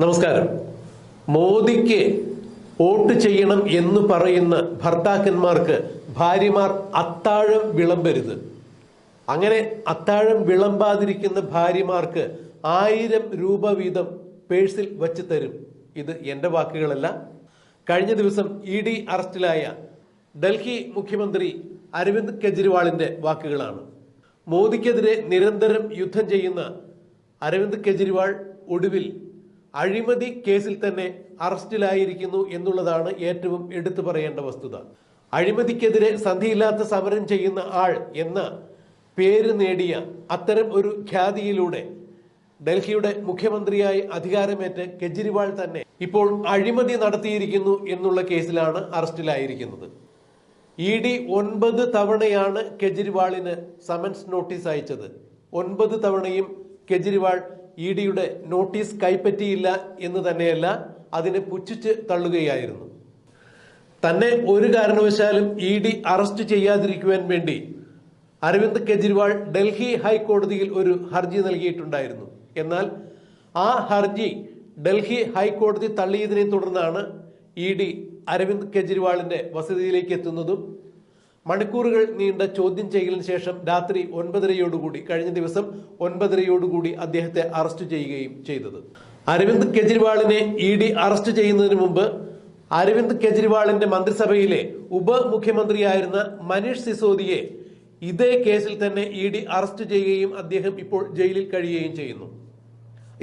നമസ്കാരം. മോദിക്ക് വോട്ട് ചെയ്യണം എന്ന് പറയുന്ന ഭർത്താക്കന്മാർക്ക് ഭാര്യമാർ അത്താഴം വിളമ്പരുത്. അങ്ങനെ അത്താഴം വിളമ്പാതിരിക്കുന്ന ഭാര്യമാർക്ക് ആയിരം രൂപ വീതം പേഴ്സിൽ വച്ച് തരും. ഇത് എന്റെ വാക്കുകളല്ല. കഴിഞ്ഞ ദിവസം ഇ ഡി അറസ്റ്റിലായ ഡൽഹി മുഖ്യമന്ത്രി അരവിന്ദ് കെജ്രിവാളിന്റെ വാക്കുകളാണ്. മോദിക്കെതിരെ നിരന്തരം യുദ്ധം ചെയ്യുന്ന അരവിന്ദ് കെജ്രിവാൾ ഒടുവിൽ അഴിമതി കേസിൽ തന്നെ അറസ്റ്റിലായിരിക്കുന്നു എന്നുള്ളതാണ് ഏറ്റവും എടുത്തു പറയേണ്ട വസ്തുത. അഴിമതിക്കെതിരെ സന്ധിയില്ലാത്ത സമരം ചെയ്യുന്ന ആൾ എന്ന പേര് നേടിയ അത്തരം ഒരു ഖ്യാതിയിലൂടെ ഡൽഹിയുടെ മുഖ്യമന്ത്രിയായി അധികാരമേറ്റ് കെജ്രിവാൾ തന്നെ ഇപ്പോൾ അഴിമതി നടത്തിയിരിക്കുന്നു എന്നുള്ള കേസിലാണ് അറസ്റ്റിലായിരിക്കുന്നത്. ഇ ഡി ഒൻപത് തവണയാണ് കെജ്രിവാളിന് സമൻസ് നോട്ടീസ് അയച്ചത്. ഒൻപത് തവണയും കെജ്രിവാൾ ഇ ഡിയുടെ നോട്ടീസ് കൈപ്പറ്റിയില്ല എന്ന് തന്നെയല്ല അതിനെ പുച്ഛിച്ച് തള്ളുകയായിരുന്നു. തന്നെ ഒരു കാരണവശാലും ഇ ഡി അറസ്റ്റ് ചെയ്യാതിരിക്കുവാൻ വേണ്ടി അരവിന്ദ് കെജ്രിവാൾ ഡൽഹി ഹൈക്കോടതിയിൽ ഒരു ഹർജി നൽകിയിട്ടുണ്ടായിരുന്നു. എന്നാൽ ആ ഹർജി ഡൽഹി ഹൈക്കോടതി തള്ളിയതിനെ തുടർന്നാണ് ഇ ഡി അരവിന്ദ് കെജ്രിവാളിന്റെ വസതിയിലേക്ക് എത്തുന്നതും മണിക്കൂറുകൾ നീണ്ട ചോദ്യം ചെയ്യലിന് ശേഷം രാത്രി ഒൻപതരയോടുകൂടി കഴിഞ്ഞ ദിവസം ഒൻപതരയോടുകൂടി അദ്ദേഹത്തെ അറസ്റ്റ് ചെയ്യുകയും ചെയ്തത്. അരവിന്ദ് കെജ്രിവാളിനെ ഇ ഡി അറസ്റ്റ് ചെയ്യുന്നതിന് മുമ്പ് അരവിന്ദ് കെജ്രിവാളിന്റെ മന്ത്രിസഭയിലെ ഉപമുഖ്യമന്ത്രിയായിരുന്ന മനീഷ് സിസോദിയെ ഇതേ കേസിൽ തന്നെ ഇ ഡി അറസ്റ്റ് ചെയ്യുകയും അദ്ദേഹം ഇപ്പോൾ ജയിലിൽ കഴിയുകയും ചെയ്യുന്നു.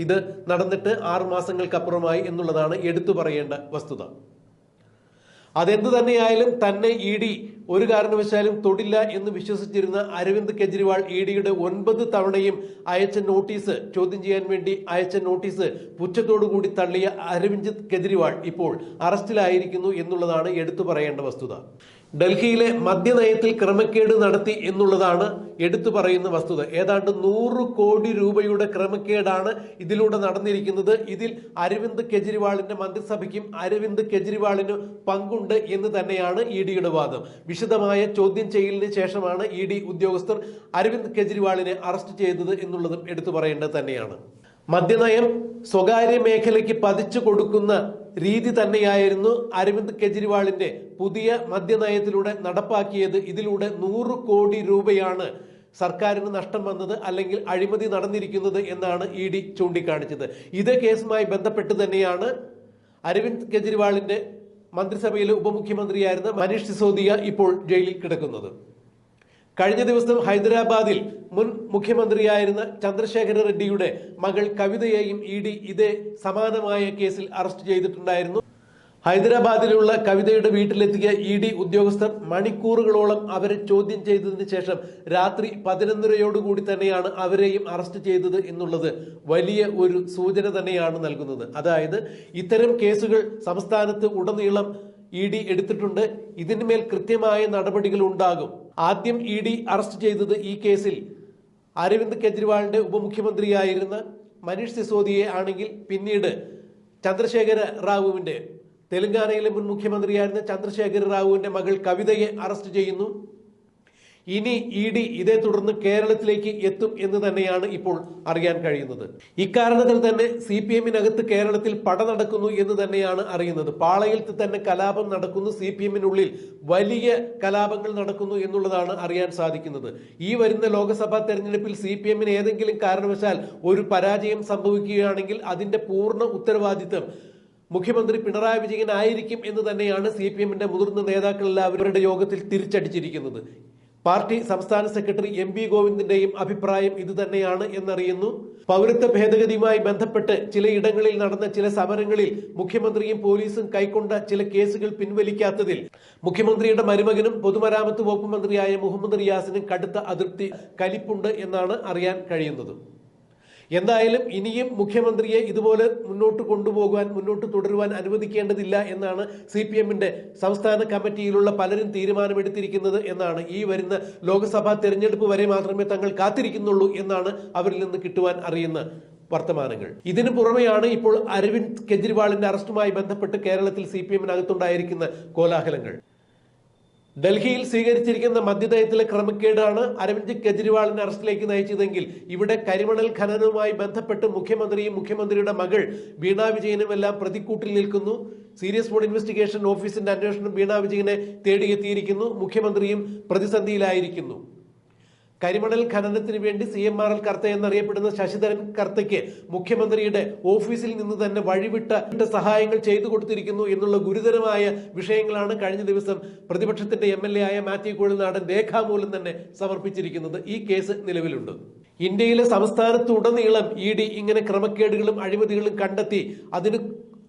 ഇത് നടന്നിട്ട് ആറു മാസങ്ങൾക്കപ്പുറമായി എന്നുള്ളതാണ് എടുത്തു പറയേണ്ട വസ്തുത. അതെന്തു തന്നെയായാലും തന്നെ ഇ ഡി ഒരു കാരണവശാലും തൊടില്ല എന്ന് വിശ്വസിച്ചിരുന്ന അരവിന്ദ് കെജ്രിവാൾ ഇ ഡിയുടെ ഒൻപത് തവണയും അയച്ച നോട്ടീസ് ചോദ്യം ചെയ്യാൻ വേണ്ടി അയച്ച നോട്ടീസ് പുച്ഛത്തോടുകൂടി തള്ളിയ അരവിന്ദ് കെജ്രിവാൾ ഇപ്പോൾ അറസ്റ്റിലായിരിക്കുന്നു എന്നുള്ളതാണ് എടുത്തു പറയേണ്ട വസ്തുത. ഡൽഹിയിലെ മദ്യനയത്തിൽ ക്രമക്കേട് നടത്തി എന്നുള്ളതാണ് എടുത്തു പറയുന്ന വസ്തുത. ഏതാണ്ട് നൂറ് കോടി രൂപയുടെ ക്രമക്കേടാണ് ഇതിലൂടെ നടന്നിരിക്കുന്നത്. ഇതിൽ അരവിന്ദ് കെജ്രിവാളിന്റെ മന്ത്രിസഭയ്ക്കും അരവിന്ദ് കെജ്രിവാളിന് പങ്കുണ്ട് എന്ന് തന്നെയാണ് ഇ ഡിയുടെ വാദം. വിശദമായ ചോദ്യം ചെയ്യലിന് ശേഷമാണ് ഇ ഡി ഉദ്യോഗസ്ഥർ അരവിന്ദ് കെജ്രിവാളിനെ അറസ്റ്റ് ചെയ്തത് എന്നുള്ളതും എടുത്തു പറയേണ്ടത് തന്നെയാണ്. മദ്യനയം സ്വകാര്യ മേഖലയ്ക്ക് പതിച്ചു കൊടുക്കുന്ന രീതി തന്നെയായിരുന്നു അരവിന്ദ് കെജ്രിവാളിന്റെ പുതിയ മദ്യനയത്തിലൂടെ നടപ്പാക്കിയത്. ഇതിലൂടെ നൂറ് കോടി രൂപയാണ് സർക്കാരിന് നഷ്ടം വന്നത് അല്ലെങ്കിൽ അഴിമതി നടന്നിരിക്കുന്നത് എന്നാണ് ഇ ഡി ചൂണ്ടിക്കാണിച്ചത്. ഇതേ കേസുമായി ബന്ധപ്പെട്ട് തന്നെയാണ് അരവിന്ദ് കെജ്രിവാളിന്റെ മന്ത്രിസഭയിലെ ഉപമുഖ്യമന്ത്രിയായിരുന്ന മനീഷ് സിസോദിയ ഇപ്പോൾ ജയിലിൽ കിടക്കുന്നത്. കഴിഞ്ഞ ദിവസം ഹൈദരാബാദിൽ മുൻ മുഖ്യമന്ത്രിയായിരുന്ന ചന്ദ്രശേഖര റെഡ്ഡിയുടെ മകൾ കവിതയെയും ഇ ഡി ഇതേ സമാനമായ കേസിൽ അറസ്റ്റ് ചെയ്തിട്ടുണ്ടായിരുന്നു. ഹൈദരാബാദിലുള്ള കവിതയുടെ വീട്ടിലെത്തിയ ഇ ഡി ഉദ്യോഗസ്ഥർ മണിക്കൂറുകളോളം അവരെ ചോദ്യം ചെയ്തതിന് ശേഷം രാത്രി പതിനൊന്നരയോടുകൂടി തന്നെയാണ് അവരെയും അറസ്റ്റ് ചെയ്തത് എന്നുള്ളത് വലിയ ഒരു സൂചന തന്നെയാണ് നൽകുന്നത്. അതായത് ഇത്തരം കേസുകൾ സംസ്ഥാനത്ത് ഉടനീളം ഇ ഡി എടുത്തിട്ടുണ്ട്. ഇതിന്മേൽ കൃത്യമായ നടപടികൾ ഉണ്ടാകും. ആദ്യം ഇ ഡി അറസ്റ്റ് ചെയ്തത് ഈ കേസിൽ അരവിന്ദ് കെജ്രിവാളിന്റെ ഉപമുഖ്യമന്ത്രിയായിരുന്ന മനീഷ് സിസോദിയെ ആണെങ്കിൽ പിന്നീട് ചന്ദ്രശേഖര റാവുവിന്റെ തെലങ്കാനയിലെ മുൻ മുഖ്യമന്ത്രിയായിരുന്ന ചന്ദ്രശേഖര റാവുവിന്റെ മകൾ കവിതയെ അറസ്റ്റ് ചെയ്യുന്നു. ഇനി ഇ ഡി ഇതേ തുടർന്ന് കേരളത്തിലേക്ക് എത്തും എന്ന് തന്നെയാണ് ഇപ്പോൾ അറിയാൻ കഴിയുന്നത്. ഇക്കാരണത്തിൽ തന്നെ സി പി എമ്മിനകത്ത് കേരളത്തിൽ പട നടക്കുന്നു എന്ന് തന്നെയാണ് അറിയുന്നത്. പാളയിൽ തന്നെ കലാപം നടക്കുന്നു സി പി എമ്മിനുള്ളിൽ വലിയ കലാപങ്ങൾ നടക്കുന്നു എന്നുള്ളതാണ് അറിയാൻ സാധിക്കുന്നത്. ഈ വരുന്ന ലോക്സഭാ തെരഞ്ഞെടുപ്പിൽ സി പി എമ്മിന് ഏതെങ്കിലും കാരണവശാൽ ഒരു പരാജയം സംഭവിക്കുകയാണെങ്കിൽ അതിന്റെ പൂർണ ഉത്തരവാദിത്വം മുഖ്യമന്ത്രി പിണറായി വിജയൻ ആയിരിക്കും എന്ന് തന്നെയാണ് സി പി എമ്മിന്റെ മുതിർന്ന നേതാക്കളെല്ലാം അവരുടെ യോഗത്തിൽ തിരിച്ചടിച്ചിരിക്കുന്നത്. പാർട്ടി സംസ്ഥാന സെക്രട്ടറി എം വി ഗോവിന്ദിന്റെയും അഭിപ്രായം ഇതുതന്നെയാണ് എന്നറിയുന്നു. പൗരത്വ ഭേദഗതിയുമായി ബന്ധപ്പെട്ട് ചിലയിടങ്ങളിൽ നടന്ന ചില സമരങ്ങളിൽ മുഖ്യമന്ത്രിയും പോലീസും കൈക്കൊണ്ട ചില കേസുകൾ പിൻവലിക്കാത്തതിൽ മുഖ്യമന്ത്രിയുടെ മരുമകനും പൊതുമരാമത്ത് വകുപ്പ് മന്ത്രിയായ മുഹമ്മദ് റിയാസിനും കടുത്ത അതൃപ്തി കലിപ്പുണ്ട് എന്നാണ് അറിയാൻ കഴിയുന്നത്. എന്തായാലും ഇനിയും മുഖ്യമന്ത്രിയെ ഇതുപോലെ മുന്നോട്ട് കൊണ്ടുപോകാൻ മുന്നോട്ട് തുടരുവാൻ അനുവദിക്കേണ്ടതില്ല എന്നാണ് സി പി എമ്മിന്റെ സംസ്ഥാന കമ്മിറ്റിയിലുള്ള പലരും തീരുമാനമെടുത്തിരിക്കുന്നത് എന്നാണ് ഈ വരുന്ന ലോക്സഭാ തെരഞ്ഞെടുപ്പ് വരെ മാത്രമേ തങ്ങൾ കാത്തിരിക്കുന്നുള്ളൂ എന്നാണ് അവരിൽ നിന്ന് കിട്ടുവാൻ അറിയുന്ന വർത്തമാനങ്ങൾ. ഇതിനു പുറമെയാണ് ഇപ്പോൾ അരവിന്ദ് കെജ്രിവാളിന്റെ അറസ്റ്റുമായി ബന്ധപ്പെട്ട് കേരളത്തിൽ സി പി എമ്മിനകത്തുണ്ടായിരിക്കുന്ന കോലാഹലങ്ങൾ. ഡൽഹിയിൽ സ്വീകരിച്ചിരിക്കുന്ന മദ്യനയത്തിലെ ക്രമക്കേടാണ് അരവിന്ദ് കെജ്രിവാളിനെ അറസ്റ്റിലേക്ക് നയിച്ചതെങ്കിൽ ഇവിടെ കരിമണൽ ഖനനവുമായി ബന്ധപ്പെട്ട് മുഖ്യമന്ത്രിയും മുഖ്യമന്ത്രിയുടെ മകൾ വീണ വിജയനും എല്ലാം പ്രതിക്കൂട്ടിൽ നിൽക്കുന്നു. സീരിയസ് ബോർഡ് ഇൻവെസ്റ്റിഗേഷൻ ഓഫീസിന്റെ അന്വേഷണം വീണ വിജയനെ തേടിയെത്തിയിരിക്കുന്നു. മുഖ്യമന്ത്രിയും പ്രതിസന്ധിയിലായിരിക്കുന്നു. കരിമണൽ ഖനനത്തിന് വേണ്ടി C M R L Kartha എന്നറിയപ്പെടുന്ന ശശിധരൻ കർത്തയ്ക്ക് മുഖ്യമന്ത്രിയുടെ ഓഫീസിൽ നിന്ന് തന്നെ വഴിവിട്ട വിട്ട സഹായങ്ങൾ ചെയ്തു കൊടുത്തിരിക്കുന്നു എന്നുള്ള ഗുരുതരമായ വിഷയങ്ങളാണ് കഴിഞ്ഞ ദിവസം പ്രതിപക്ഷത്തിന്റെ എം എൽ എ ആയ മാത്യു കുഴൽനാടൻ രേഖാമൂലം തന്നെ സമർപ്പിച്ചിരിക്കുന്നത് ഈ കേസ് നിലവിലുണ്ട്. ഇന്ത്യയിലെ സംസ്ഥാനത്തുടനീളം ഇ ഡി ഇങ്ങനെ ക്രമക്കേടുകളും അഴിമതികളും കണ്ടെത്തി അതിന്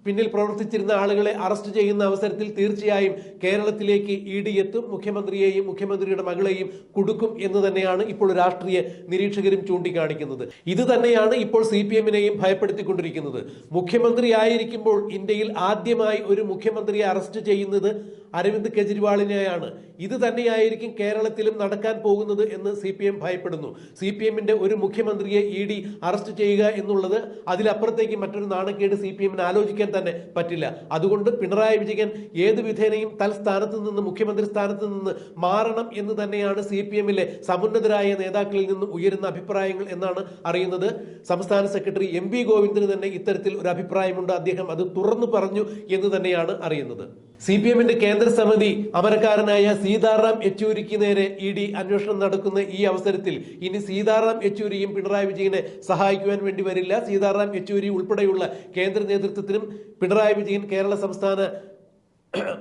പിന്നിൽ പ്രവർത്തിച്ചിരുന്ന ആളുകളെ അറസ്റ്റ് ചെയ്യുന്ന അവസരത്തിൽ തീർച്ചയായും കേരളത്തിലേക്ക് ഇ ഡി എത്തും മുഖ്യമന്ത്രിയെയും മുഖ്യമന്ത്രിയുടെ മകളെയും കുടുക്കും എന്ന് തന്നെയാണ് ഇപ്പോൾ രാഷ്ട്രീയ നിരീക്ഷകരും ചൂണ്ടിക്കാണിക്കുന്നത്. ഇത് തന്നെയാണ് ഇപ്പോൾ സി പി എമ്മിനെയും ഭയപ്പെടുത്തിക്കൊണ്ടിരിക്കുന്നത്. മുഖ്യമന്ത്രി ആയിരിക്കുമ്പോൾ ഇന്ത്യയിൽ ആദ്യമായി ഒരു മുഖ്യമന്ത്രിയെ അറസ്റ്റ് ചെയ്യുന്നത് അരവിന്ദ് കെജ്രിവാളിനെയാണ്. ഇത് തന്നെയായിരിക്കും കേരളത്തിലും നടക്കാൻ പോകുന്നത് എന്ന് സി പി എം ഭയപ്പെടുന്നു. സി പി എമ്മിന്റെ ഒരു മുഖ്യമന്ത്രിയെ ഇ ഡി അറസ്റ്റ് ചെയ്യുക എന്നുള്ളത് അതിലപ്പുറത്തേക്ക് മറ്റൊരു നാണക്കേട് സി പി എമ്മിന് ആലോചിക്കാൻ തന്നെ പറ്റില്ല. അതുകൊണ്ട് പിണറായി വിജയൻ ഏത് വിധേനയും തൽസ്ഥാനത്ത് നിന്ന് മുഖ്യമന്ത്രി സ്ഥാനത്ത് നിന്ന് മാറണം എന്ന് തന്നെയാണ് സി പി എമ്മിലെ സമുന്നതരായ നേതാക്കളിൽ നിന്ന് ഉയരുന്ന അഭിപ്രായങ്ങൾ എന്നാണ് അറിയുന്നത്. സംസ്ഥാന സെക്രട്ടറി എം വി ഗോവിന്ദന് തന്നെ ഇത്തരത്തിൽ ഒരു അഭിപ്രായമുണ്ട്. അദ്ദേഹം അത് തുറന്നു പറഞ്ഞു എന്ന് തന്നെയാണ് അറിയുന്നത്. സി പി എമ്മിന്റെ കേന്ദ്ര സമിതി അമരക്കാരനായ സീതാറാം യെച്ചൂരിക്ക് നേരെ ഇ ഡി അന്വേഷണം നടക്കുന്ന ഈ അവസരത്തിൽ ഇനി സീതാറാം യെച്ചൂരിയും പിണറായി വിജയനെ സഹായിക്കുവാൻ വേണ്ടി വരില്ല. സീതാറാം യെച്ചൂരി ഉൾപ്പെടെയുള്ള കേന്ദ്ര നേതൃത്വത്തിനും പിണറായി വിജയൻ കേരള സംസ്ഥാന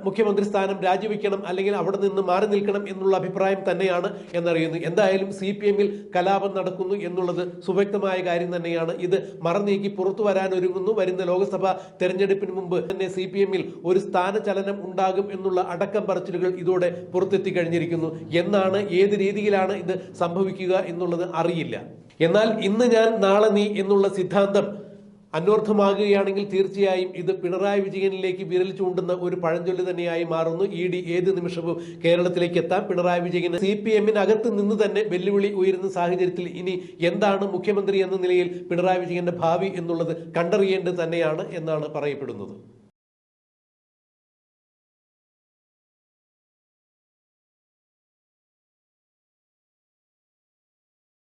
മുഖ്യമന്ത്രി സ്ഥാനം രാജിവെക്കണം അല്ലെങ്കിൽ അവിടെ നിന്ന് മാറി നിൽക്കണം എന്നുള്ള അഭിപ്രായം തന്നെയാണ് എന്നറിയുന്നു. എന്തായാലും സി പി എമ്മിൽ കലാപം നടക്കുന്നു എന്നുള്ളത് സുവ്യക്തമായ കാര്യം തന്നെയാണ്. ഇത് മറന്നീക്കി പുറത്തു വരാൻ ഒരുങ്ങുന്നു. വരുന്ന ലോക്സഭാ തെരഞ്ഞെടുപ്പിന് മുമ്പ് തന്നെ സി പി എമ്മിൽ ഒരു സ്ഥാനചലനം ഉണ്ടാകും എന്നുള്ള അടക്കം പറച്ചിലുകൾ ഇതോടെ പുറത്തെത്തി കഴിഞ്ഞിരിക്കുന്നു. എന്നാണ് ഏത് രീതിയിലാണ് ഇത് സംഭവിക്കുക എന്നുള്ളത് അറിയില്ല. എന്നാൽ ഇന്ന് ഞാൻ നാളെ നീ എന്നുള്ള സിദ്ധാന്തം അന്വർത്ഥമാകുകയാണെങ്കിൽ തീർച്ചയായും ഇത് പിണറായി വിജയനിലേക്ക് വിരൽ ചൂണ്ടുന്ന ഒരു പഴഞ്ചൊല്ലി തന്നെയായി മാറുന്നു. ഇ ഡി ഏത് നിമിഷവും കേരളത്തിലേക്ക് എത്താം. പിണറായി വിജയന് സി പി എമ്മിനകത്ത് നിന്ന് തന്നെ വെല്ലുവിളി ഉയരുന്ന സാഹചര്യത്തിൽ ഇനി എന്താണ് മുഖ്യമന്ത്രി എന്ന നിലയിൽ പിണറായി വിജയന്റെ ഭാവി എന്നുള്ളത് കണ്ടറിയേണ്ടത് തന്നെയാണ് എന്നാണ് പറയപ്പെടുന്നത്.